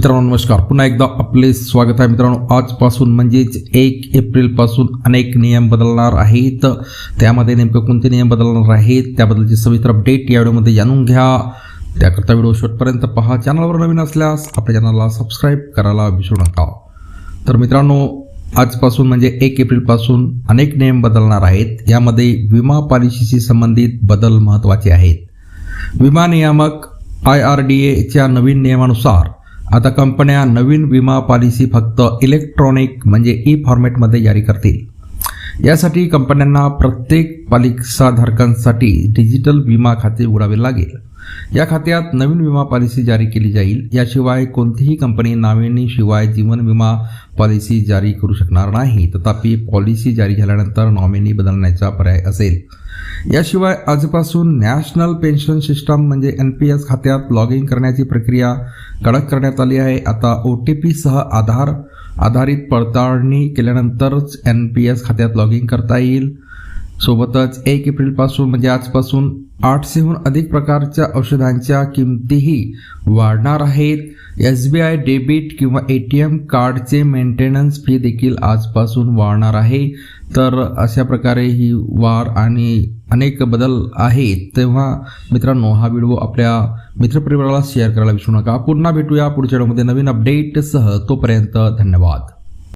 मित्रांनो नमस्कार. पुन्हा एकदा आपले स्वागत आहे मित्रांनो. आजपासून म्हणजेच एक एप्रिलपासून अनेक नियम बदलणार आहेत. त्यामध्ये नेमकं कोणते नियम बदलणार आहेत त्याबद्दलची सविस्तर अपडेट या व्हिडिओमध्ये जाणून घ्या. त्याकरता व्हिडिओ शेवटपर्यंत पहा. चॅनलवर नवीन असल्यास आपल्या चॅनलला सबस्क्राईब करायला विसरू नका. तर मित्रांनो आजपासून म्हणजे एक एप्रिलपासून अनेक नियम बदलणार आहेत. यामध्ये विमा पॉलिसीशी संबंधित बदल महत्त्वाचे आहेत. विमा नियामक आय आर डी एच्या नवीन नियमानुसार आता कंपन्या नवीन विमा पॉलिसी फक्त इलेक्ट्रॉनिक म्हणजे ई फॉर्मॅटमध्ये जारी करतील. यासाठी कंपन्यांना प्रत्येक पॉलिसाधारकांसाठी डिजिटल विमा खाते उघडावे लागेल. या खात्यात नवीन विमा पॉलिसी जारी केली जाईल. याशिवाय कोणतीही कंपनी नॉमिनीशिवाय जीवन विमा पॉलिसी जारी करू शकणार नाही. तथापि पॉलिसी जारी झाल्यानंतर नॉमिनी बदलण्याचा पर्याय असेल. याशिवाय आजपासून नॅशनल पेन्शन सिस्टम म्हणजे एन पी एस खात्यात लॉग इन करण्याची प्रक्रिया कडक करण्यात आली आहे. आता ओ टी पीसह आधार आधारित पडताळणी केल्यानंतरच एन पी एस खात्यात लॉग इन करता येईल. सोबतच एक एप्रिलपासून म्हणजे आजपासून आठशेहून अधिक प्रकारच्या औषधांच्या किमतीही वाढणार आहेत. एस बी आय डेबिट किंवा ए टी एम कार्डचे मेंटेनन्स फी देखील आजपासून वाढणार आहे. तर अशा प्रकारे ही वाढ आणि अनेक बदल आहेत. तेव्हा मित्रांनो हा व्हिडिओ आपल्या मित्रपरिवाराला शेअर करायला विसरू नका. पुन्हा भेटूया पुढच्या व्हिडिओमध्ये. नवीन अपडेटसह तोपर्यंत धन्यवाद.